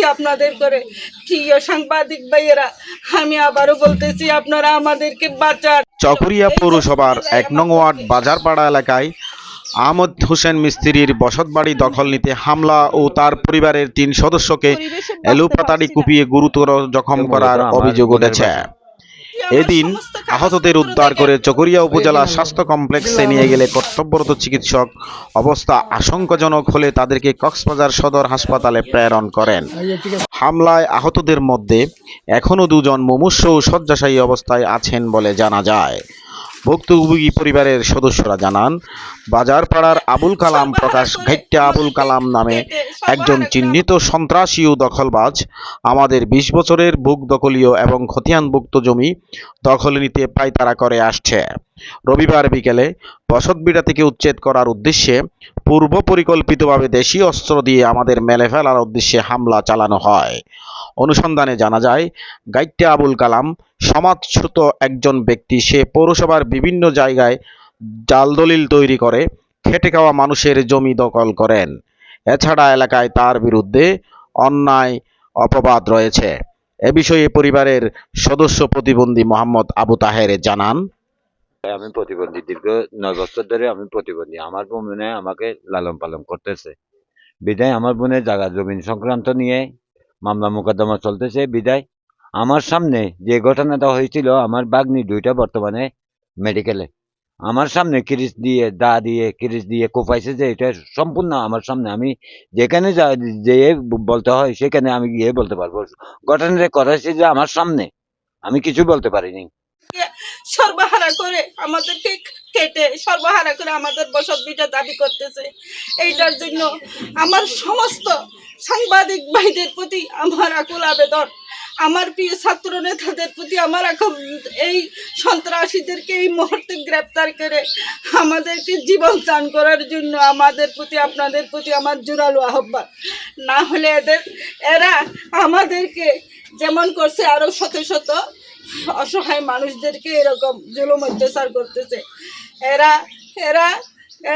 বলতেছি আপনাদের করে। প্রিয় সাংবাদিক ভাইয়েরা আমি আবারও বলতেছি আপনারা আমাদেরকে বাঁচান। চকরিয়া পৌরসভার এক নং ওয়ার্ড বাজারপাড়া এলাকায় আহমদ হোসেন মিস্ত্রির বসতবাড়ি দখল নিতে হামলা ও তার পরিবারের তিন সদস্যকে এলোপাতাড়ি কুপিয়ে গুরুতর জখম করার অভিযোগ উঠেছে। এদিন আহতদের উদ্ধার করে চকরিয়া উপজেলা স্বাস্থ্য কমপ্লেক্সে নিয়ে গেলে কর্তব্যরত চিকিৎসক অবস্থা আশঙ্কাজনক হলে তাদেরকে কক্সবাজার সদর হাসপাতালে প্রেরণ করেন। হামলায় আহতদের মধ্যে এখনও দুজন মুমূর্ষ ও শয্যাশায়ী অবস্থায় আছেন বলে জানা যায়। ভুক্তভোগী পরিবারের সদস্যরা জানান, বাজারপাড়ার আবুল কালাম প্রকাশ ঘাইট্টা আবুল কালাম নামে একজন চিহ্নিত সন্ত্রাসী ও দখলবাজ আমাদের বিশ বছরের বুক দখলীয় এবং খতিয়ানভুক্ত জমি দখল নিতে পায়তারা করে আসছে। রবিবার বিকেলে বসতবিড়া থেকে উচ্ছেদ করার উদ্দেশ্যে পূর্ব পরিকল্পিতভাবে দেশীয় অস্ত্র দিয়ে আমাদের মেলে ফেলার উদ্দেশ্যে হামলা চালানো হয়। অনুসন্ধানে জানা যায় গাইট্টা আবুল কালাম সমাজচ্যুত একজন ব্যক্তি। সে পৌরসভার বিভিন্ন জায়গায় জাল দলিল তৈরি করে, খেটে খাওয়া মানুষের জমি দখল করেন। এছাড়া এলাকায় তার বিরুদ্ধে অন্যায়, অপবাদ রয়েছে। এ বিষয়ে পরিবারের সদস্য প্রতিবন্ধী মোহাম্মদ আবু তাহের জানান, আমি প্রতিবন্ধী দীর্ঘ নয় বছর ধরে আমি প্রতিবন্ধী। আমার বোনে আমাকে লালন পালন করতেছে। বিদায় আমার বোনের জায়গা জমিন সংক্রান্ত নিয়ে মামলা মোকদ্দমা চলতেছে, বিদায়। আমার সামনে যে ঘটনাটা হয়েছিল, আমার বাগ্নি দুইটা বর্তমানে মেডিকেলে আমার সামনে কিরিচ দিয়ে, দা দিয়ে কিরিচ দিয়ে কোপাইছে যে, এটা সম্পূর্ণ আমার সামনে। আমি যেখানে যা যেয়ে বলতে হয়, সেখানে আমি গিয়ে বলতে পারব। ঘটনাটা করাইছে যে, আমার সামনে। আমি কিছু বলতে পারিনি। সর্বহারা করে আমাদেরকে কেটে, সর্বহারা করে আমাদের বসত বিটা দাবি করতেছে। এইটার জন্য আমার সমস্ত সাংবাদিক ভাইদের প্রতি আমার আকুল আবেদন, আমার প্রিয় ছাত্র নেতাদের প্রতি আমার এখন এই সন্ত্রাসীদেরকে এই মুহূর্তে গ্রেপ্তার করে আমাদেরকে জীবন চান করার জন্য আমাদের প্রতি, আপনাদের প্রতি আমার জোরালো আহ্বান। না হলে এদের, এরা আমাদেরকে যেমন করছে আরও শত শত অসহায় মানুষদেরকে এরকম জুলুম অত্যাচার করতেছে। এরা এরা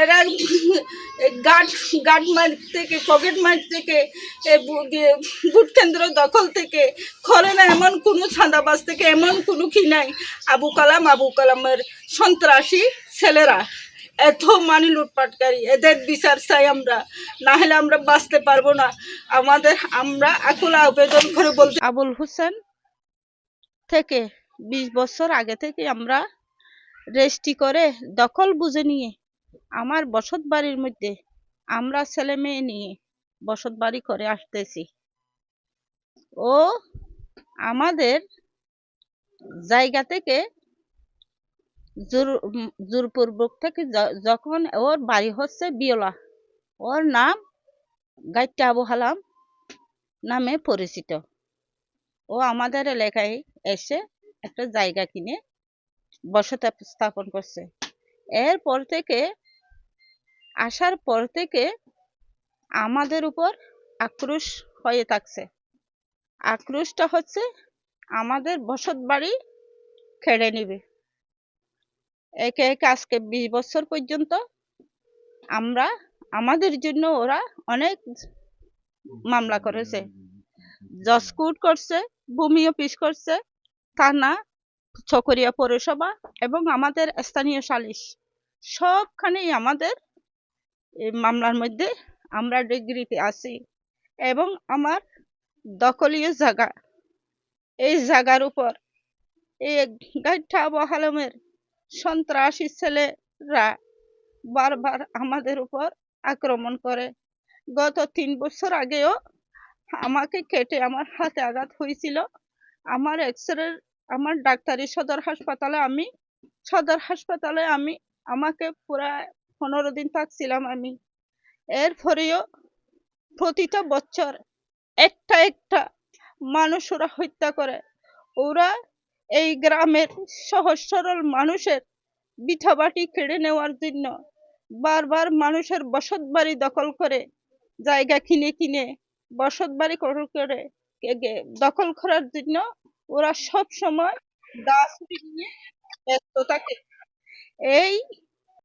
এরা গার্ড গার্ড মাঠ থেকে, পকেট মাঠ থেকে ভোট কেন্দ্র দখল থেকে খরে না এমন কোনো ছাঁদাবাজ থেকে, এমন কোনো কি নাই। আবু কালাম, আবু কালামের সন্ত্রাসী ছেলেরা। এত মানি লুটপাটকারী, এদের বিচার চাই আমরা। না হলে আমরা বাঁচতে পারব না। আমাদের, আমরা আকুল আবেদন করে বলতে আবুল হোসেন থেকে বিশ বছর আগে থেকে আমরা রেজিস্ট্রি করে দখল বুঝে নিয়ে, আমার বসত বাড়ির মধ্যে আমরা ছেলে মেয়ে নিয়ে বসত বাড়ি করে আসতেছি। ও আমাদের জায়গা থেকে জোর জোরপূর্বক থেকে যখন ওর বাড়ি হচ্ছে বিয়লা, ওর নাম গাইটা আবু হালাম নামে পরিচিত। ও আমাদের এলাকায় এসে একটা জায়গা কিনে বসতি স্থাপন করছে। এরপর থেকে, আসার পর থেকে আমাদের উপর আক্রোশ হয়ে থাকছে। আক্রোশটা হচ্ছে আমাদের বসত বাড়ি খেড়ে নিবে। একে একে আজকে বিশ বছর পর্যন্ত আমরা আমাদের জন্য ওরা অনেক মামলা করেছে। জজকুট করছে, ভূমি অফিস করছে, থানা, চকরিয়া পৌরসভা এবং আমাদের স্থানীয় সালিশ। সবখানেই আমাদের এই মামলার মধ্যে আমরা ডিগ্রিতে আছি এবং আমার দখলীয় জায়গা। এই জায়গার উপর এই গাইঠা বহালমের সন্ত্রাসী ছেলেরা বারবার আমাদের উপর আক্রমণ করে। গত তিন বছর আগেও আমাকে কেটে আমার হাতে আঘাত হয়েছিল। আমার এক্সরে আমার ডাক্তারি সদর হাসপাতালে আমি, সদর হাসপাতালে আমি, আমাকে পুরা পনেরো দিন থাকছিলাম আমি। এরপরেও প্রতিটা বছর একটা একটা মানুষ ওরা হত্যা করে। ওরা এই গ্রামের সহজ সরল মানুষের বিঠাবাটি কেড়ে নেওয়ার জন্য বারবার মানুষের বসত বাড়ি দখল করে, জায়গা কিনে কিনে বসত বাড়ি করে দখল করার জন্য ওরা সব সময় দাস নিয়ে ব্যস্ত থাকে। এই